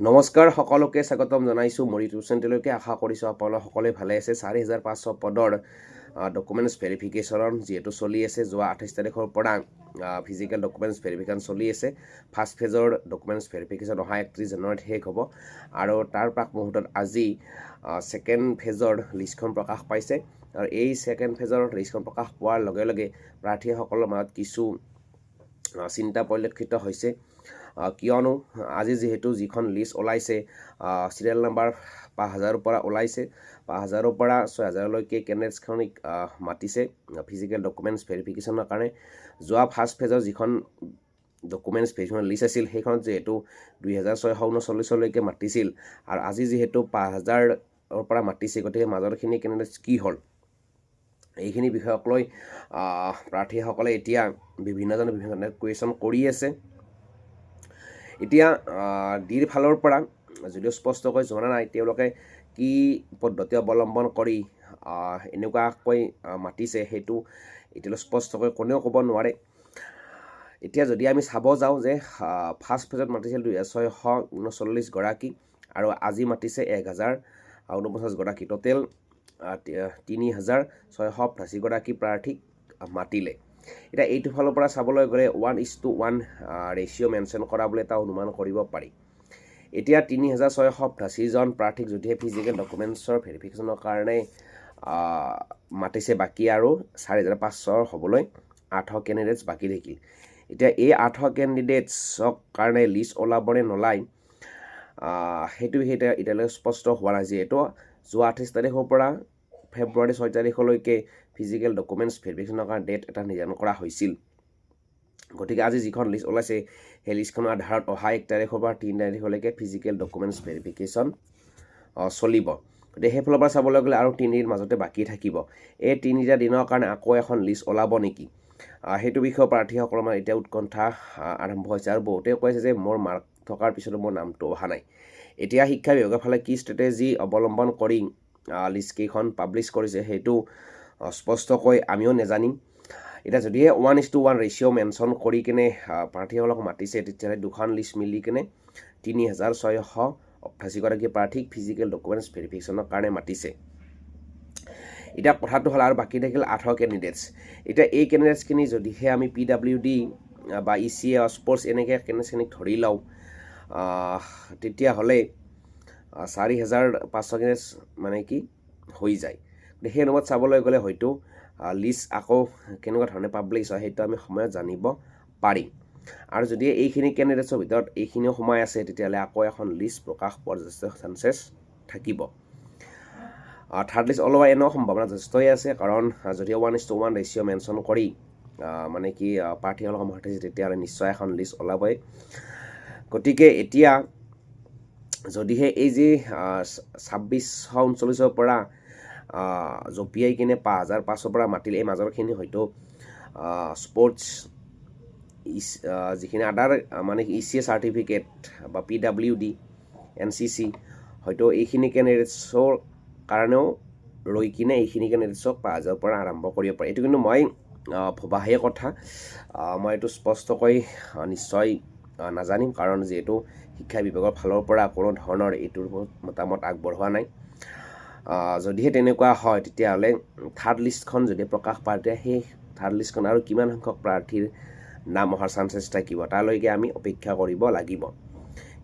নমস্কাৰ সকলোকে স্বাগতম জনাইছোঁ মোৰ ইউটিউব চেনেললৈকে আশা কৰিছোঁ আপোনালোক সকলোৱে ভালে আছে। চাৰি হাজাৰ পাঁচশো পদৰ ডকুমেণ্টছ ভেৰিফিকেশ্যন যিহেতু চলি আছে, যোৱা আঠাইছ তাৰিখৰ পৰা ফিজিকেল ডকুমেণ্টছ ভেৰিফিকেশ্যন চলি আছে। ফাৰ্ষ্ট ফেজৰ ডকুমেণ্টছ ভেৰিফিকেশ্যন অহা একত্ৰিছ জানুৱাৰীত শেষ হ'ব। আৰু তাৰ প্ৰাক মুহূৰ্তত আজি ছেকেণ্ড ফেজৰ লিষ্টখন প্ৰকাশ পাইছে। আৰু এই ছেকেণ্ড ফেজৰ লিষ্টখন প্ৰকাশ পোৱাৰ লগে লগে প্ৰাৰ্থীসকলৰ মাজত কিছু চিন্তা পৰিলক্ষিত হৈছে। কিয়নো আজি যিহেতু যিখন লিষ্ট ওলাইছে চিৰিয়েল নাম্বাৰ পাঁচ হাজাৰৰ পৰা ওলাইছে। পাঁচ হাজাৰৰ পৰা ছয় হাজাৰলৈকে কেণ্ডিডেটছখনিক মাতিছে ফিজিকেল ডকুমেণ্টছ ভেৰিফিকেশ্যনৰ কাৰণে। যোৱা ফাৰ্ষ্ট ফেজৰ যিখন ডকুমেণ্টছ ভেৰিফিকেশ্যন লিষ্ট আছিল সেইখনত যিহেতু দুই হাজাৰ ছয়শ ঊনচল্লিছলৈকে মাতিছিল। আৰু আজি যিহেতু পাঁচ হাজাৰৰ পৰা মাতিছে গতিকে মাজৰখিনি কেণ্ডিডেটছ কি হ'ল? এইখিনি বিষয়ক লৈ প্ৰাৰ্থীসকলে এতিয়া বিভিন্নজনে বিভিন্ন ধৰণে কুৱেশ্যন কৰি আছে। এতিয়া ডিৰ ফালৰ পৰা যদিও স্পষ্টকৈ জনা নাই তেওঁলোকে কি পদ্ধতি অৱলম্বন কৰি এনেকুৱাকৈ মাতিছে সেইটো এতিয়ালৈ স্পষ্টকৈ কোনেও ক'ব নোৱাৰে। এতিয়া যদি আমি চাব যাওঁ যে ফাৰ্ষ্ট ফেজত মাতিছিল ছয়শ ঊনচল্লিছগৰাকী আৰু আজি মাতিছে এক হাজাৰ ঊনপঞ্চাছগৰাকী টোটেল তিনি হাজাৰ ছয়শ পঁচাশীগৰাকী প্ৰাৰ্থীক মাতিলে। এতিয়া এইটো ফালৰ পৰা চাবলৈ গ'লে one is two one ratio' mention কৰা বুলি এটা অনুমান কৰিব পাৰি। এতিয়া তিনি হাজাৰ ছয়শ পঁচাশীজন প্ৰাৰ্থীক যদিহে ফিজিকেল ডকুমেণ্টছৰ ভেৰিফিকেশ্যনৰ কাৰণে মাতিছে বাকী আৰু চাৰি হাজাৰ পাঁচশৰ হ'বলৈ আঠশ কেণ্ডিডেটছ বাকী থাকিল। এতিয়া এই আঠশ কেণ্ডিডেটছক কাৰণে লিষ্ট ওলাবনে নোলায় সেইটো বিষয়ে এতিয়া এতিয়ালৈকে স্পষ্ট হোৱা নাই। যিহেতু যোৱা আঠাইছ তাৰিখৰ পৰা ফেব্ৰুৱাৰী ছয় তাৰিখলৈকে ফিজিকেল ডকুমেণ্টছ ভেৰিফিকেশ্যনৰ কাৰণে ডেট এটা নিৰ্ধাৰণ কৰা হৈছিল। গতিকে আজি যিখন লিষ্ট ওলাইছে সেই লিষ্টখনৰ আধাৰত অহা এক তাৰিখৰ পৰা তিনি তাৰিখলৈকে ফিজিকেল ডকুমেণ্টছ ভেৰিফিকেশ্যন চলিব। গতিকে সেইফালৰ পৰা চাবলৈ গ'লে আৰু তিনিদিন মাজতে বাকী থাকিব। এই তিনিটা দিনৰ কাৰণে আকৌ এখন লিষ্ট ওলাব নেকি? সেইটো বিষয়ে প্ৰাৰ্থীসকলৰ মাজত এতিয়া উৎকণ্ঠা আৰম্ভ হৈছে। আৰু বহুতে কৈছে যে মোৰ মাৰ্ক থকাৰ পিছতো মোৰ নামটো অহা নাই। এতিয়া শিক্ষা বিভাগৰ ফালে কি ষ্ট্ৰেটেজি অৱলম্বন কৰি লিষ্টকেইখন পাব্লিছ কৰিছে সেইটো স্পষ্টকৈ আমিও নেজানিম। এতিয়া যদিহে one is two one ratio' mention কৰি কিনে প্ৰাৰ্থীসকলক মাতিছে, তেতিয়াহ'লে দুখন লিষ্ট মিলি কিনে তিনি হাজাৰ ছয়শো অঠাশীগৰাকী প্ৰাৰ্থীক ফিজিকেল ডকুমেণ্টছ ভেৰিফিকেশ্যনৰ কাৰণে মাতিছে। এতিয়া কথাটো হ'ল আৰু বাকী থাকিল আঠশ কেণ্ডিডেটছ এতিয়া এই কেণ্ডিডেটছখিনি যদিহে আমি পি ডাব্লিউ ডি বা ই চি এ স্পৰ্টছ এনেকৈ কেণ্ডিডেটছখিনিক ধৰি লওঁ তেতিয়াহ'লে চাৰি হাজাৰ পাঁচশো কেণ্ডিডেটছ মানে কি, হৈ যায়। সেই অনুপাত চাবলৈ গ'লে হয়তো লিষ্ট আকৌ কেনেকুৱা ধৰণে পাব্লিছ হয় সেইটো আমি সময়ত জানিব পাৰিম আৰু যদি এইখিনি কেণ্ডিডেটছৰ ভিতৰত এইখিনিও সোমাই আছে তেতিয়াহ'লে আকৌ এখন লিষ্ট প্ৰকাশ পোৱাৰ যথেষ্ট চান্সেছ থাকিব। থাৰ্ড লিষ্ট ওলোৱা এনেও সম্ভাৱনা যথেষ্টই আছে কাৰণ যদি one is two one ratio' mention কৰি মানে কি প্ৰাৰ্থীসকলক মাতিছে তেতিয়াহ'লে নিশ্চয় এখন লিষ্ট ওলাবই। গতিকে এতিয়া যদিহে এই যি ছাব্বিছশ ঊনচল্লিছৰ পৰা জঁপিয়াই কিনে পাঁচ হাজাৰ পাঁচশৰ পৰা মাতিলে এই মাজৰখিনি হয়তো স্পৰ্টছ যিখিনি আদাৰ মানে ই চি এ চাৰ্টিফিকেট বা P W D N C C হয়তো এইখিনি কেণ্ডিডেটছৰ কাৰণেও ৰৈ কিনে এইখিনি কেণ্ডিডেটছক পাঁচ হাজাৰৰ পৰা আৰম্ভ কৰিব পাৰে। এইটো কিন্তু মই ভবাহে কথা। মই এইটো স্পষ্টকৈ নিশ্চয় নাজানিম কাৰণ যিহেতু শিক্ষা বিভাগৰ ফালৰ পৰা কোনো ধৰণৰ এইটোৰ মতামত আগবঢ়োৱা নাই। যদিহে তেনেকুৱা হয় তেতিয়াহ'লে থাৰ্ড লিষ্টখন যদি প্ৰকাশ পায় তেতিয়া সেই থাৰ্ড লিষ্টখন আৰু কিমান সংখ্যক প্ৰাৰ্থীৰ নাম অহাৰ চান্সেছ থাকিব তালৈকে আমি অপেক্ষা কৰিব লাগিব।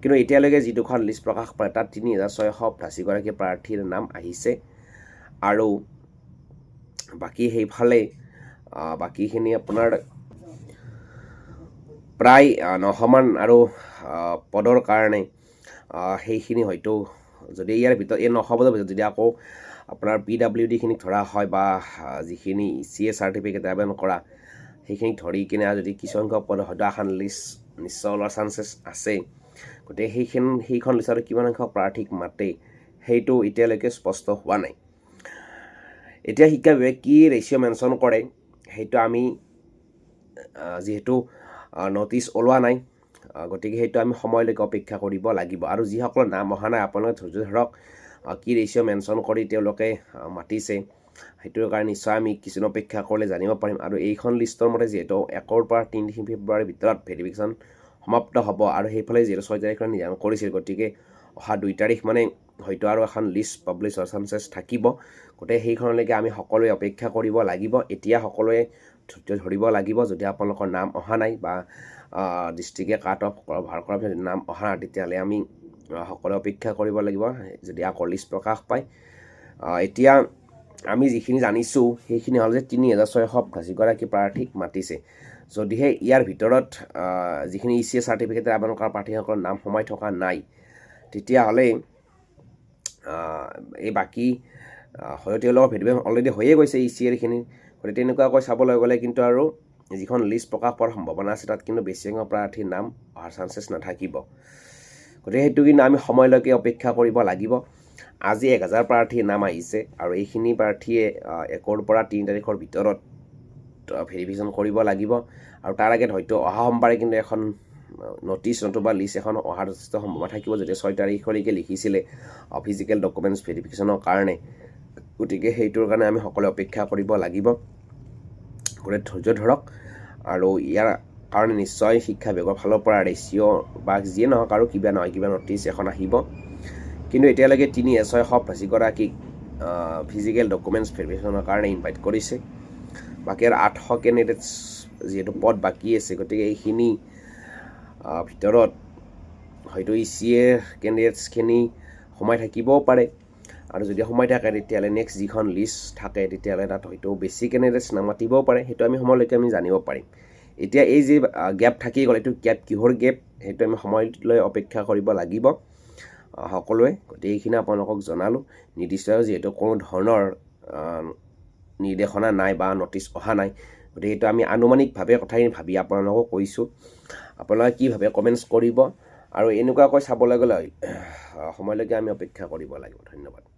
কিন্তু এতিয়ালৈকে যি দুখন লিষ্ট প্ৰকাশ পায় তাত তিনি হাজাৰ ছয়শ পঁচাশীগৰাকী প্ৰাৰ্থীৰ নাম আহিছে। আৰু বাকী সেইফালে বাকীখিনি আপোনাৰ প্ৰায় নশমান আৰু পদৰ কাৰণে সেইখিনি হয়তো যদি ইয়াৰ ভিতৰত এই নশ পদৰ ভিতৰত যদি আকৌ আপোনাৰ পি ডাব্লিউ ডিখিনিক ধৰা হয় বা যিখিনি চি এ চাৰ্টিফিকেট আবেদন কৰা সেইখিনিক ধৰি কিনে যদি কিছুসংখ্যক পদ এখন লিষ্ট নিশ্চয় ওলোৱাৰ চান্সেছ আছে। গতিকে সেইখন সেইখন লিষ্টত কিমান সংখ্যক প্ৰাৰ্থীক মাতে সেইটো এতিয়ালৈকে স্পষ্ট হোৱা নাই। এতিয়া শিক্ষা বিভাগে কি ৰেচিঅ' মেনশ্যন কৰে সেইটো আমি যিহেতু ন'টিছ ওলোৱা নাই। গতিকে সেইটো আমি সময়লৈকে অপেক্ষা কৰিব লাগিব। আৰু যিসকলৰ নাম অহা নাই আপোনালোকে ধৈৰ্য ধৰক কি ৰেচিঅ' মেনশ্যন কৰি তেওঁলোকে মাতিছে সেইটোৰ কাৰণে নিশ্চয় আমি কিছুদিন অপেক্ষা কৰিলে জানিব পাৰিম। আৰু এইখন লিষ্টৰ মতে যিহেতু একৰ পৰা তিনি ফেব্ৰুৱাৰীৰ ভিতৰত ভেৰিফিকেশ্যন সমাপ্ত হ'ব। আৰু সেইফালে যিহেতু ছয় তাৰিখে নিৰ্ধাৰণ কৰিছিল গতিকে অহা দুই তাৰিখ মানে হয়তো আৰু এখন লিষ্ট পাব্লিছ হোৱাৰ চান্সেছ থাকিব। গতিকে সেইখনলৈকে আমি সকলোৱে অপেক্ষা কৰিব লাগিব। এতিয়া সকলোৱে ধৈৰ্য ধৰিব লাগিব যদি আপোনালোকৰ নাম অহা নাই বা ডিষ্ট্ৰিক্টে কাট অফ ভাৰ কৰাৰ পিছত নাম অহা নাই তেতিয়াহ'লে আমি সকলোৱে অপেক্ষা কৰিব লাগিব। যদি আকৌ লিষ্ট প্ৰকাশ পায়। এতিয়া আমি যিখিনি জানিছোঁ সেইখিনি হ'ল যে তিনি হাজাৰ ছয়শ পঁচাশীগৰাকী প্ৰাৰ্থীক মাতিছে। যদিহে ইয়াৰ ভিতৰত যিখিনি ই চি এ চাৰ্টিফিকেটে আবেদন কৰা প্ৰাৰ্থীসকলৰ নাম সোমাই থকা নাই তেতিয়াহ'লে এই বাকী হয়তো তেওঁলোকৰ ভেৰিফিকেশ্যন অলৰেডি হৈয়ে গৈছে ই চি এৰখিনি গতিকে তেনেকুৱাকৈ চাবলৈ গ'লে কিন্তু আৰু যিখন লিষ্ট প্ৰকাশ পোৱাৰ সম্ভাৱনা আছে তাত কিন্তু বেছি সংখ্যক প্ৰাৰ্থীৰ নাম অহাৰ চান্সেছ নাথাকিব। গতিকে সেইটো কিন্তু আমি সময়লৈকে অপেক্ষা কৰিব লাগিব। আজি এক হাজাৰ প্ৰাৰ্থীৰ নাম আহিছে আৰু এইখিনি প্ৰাৰ্থীয়ে একৰ পৰা তিনি তাৰিখৰ ভিতৰত ভেৰিফিকেশ্যন কৰিব লাগিব। আৰু তাৰ আগত হয়তো অহা সোমবাৰে কিন্তু এখন নটিচ নতুবা লিষ্ট এখন অহাৰ যথেষ্ট সম্ভাৱনা থাকিব যেতিয়া ছয় তাৰিখলৈকে লিখিছিলে ফিজিকেল ডকুমেণ্টছ ভেৰিফিকেশ্যনৰ কাৰণে। গতিকে সেইটোৰ কাৰণে আমি সকলোৱে অপেক্ষা কৰিব লাগিব। গতিকে ধৈৰ্য ধৰক। আৰু ইয়াৰ কাৰণে নিশ্চয় শিক্ষা বিভাগৰ ফালৰ পৰা ৰেচিঅ' বা যিয়ে নহওক আৰু কিবা নহয় কিবা নটিচ এখন আহিব। কিন্তু এতিয়ালৈকে তিনি ছয়শ পঁচিছগৰাকীক ফিজিকেল ডকুমেণ্টছ ভেৰিফিকেশ্যনৰ কাৰণে ইনভাইট কৰিছে। বাকী আৰু আঠশ কেণ্ডিডেটছ যিহেতু পদ বাকী আছে গতিকে এইখিনি ভিতৰত হয়তো ই চি এ কেণ্ডিডেটছখিনি সোমাই থাকিবও পাৰে। আৰু যদি সোমাই থাকে তেতিয়াহ'লে নেক্সট যিখন লিষ্ট থাকে তেতিয়াহ'লে তাত হয়তো বেছি কেণ্ডিডেটছ নামাতিবও পাৰে সেইটো আমি সময়লৈকে আমি জানিব পাৰিম। এতিয়া এই যি গেপ থাকি গ'ল এইটো গেপ কিহৰ গেপ সেইটো আমি সময়লৈ অপেক্ষা কৰিব লাগিব। সকলোৱে গতিকে এইখিনি আপোনালোকক জনালোঁ। নিৰ্দিষ্ট যিহেতু কোনো ধৰণৰ নিৰ্দেশনা নাই বা নটিচ অহা নাই গতিকে সেইটো আমি আনুমানিকভাৱে কথাখিনি ভাবি আপোনালোকক কৈছোঁ। আপোনালোকে কি ভাবে কমেণ্টছ কৰিব। আৰু এনেকুৱাকৈ চাবলৈ গ'লে সময়লৈকে আমি অপেক্ষা কৰিব লাগিব। ধন্যবাদ।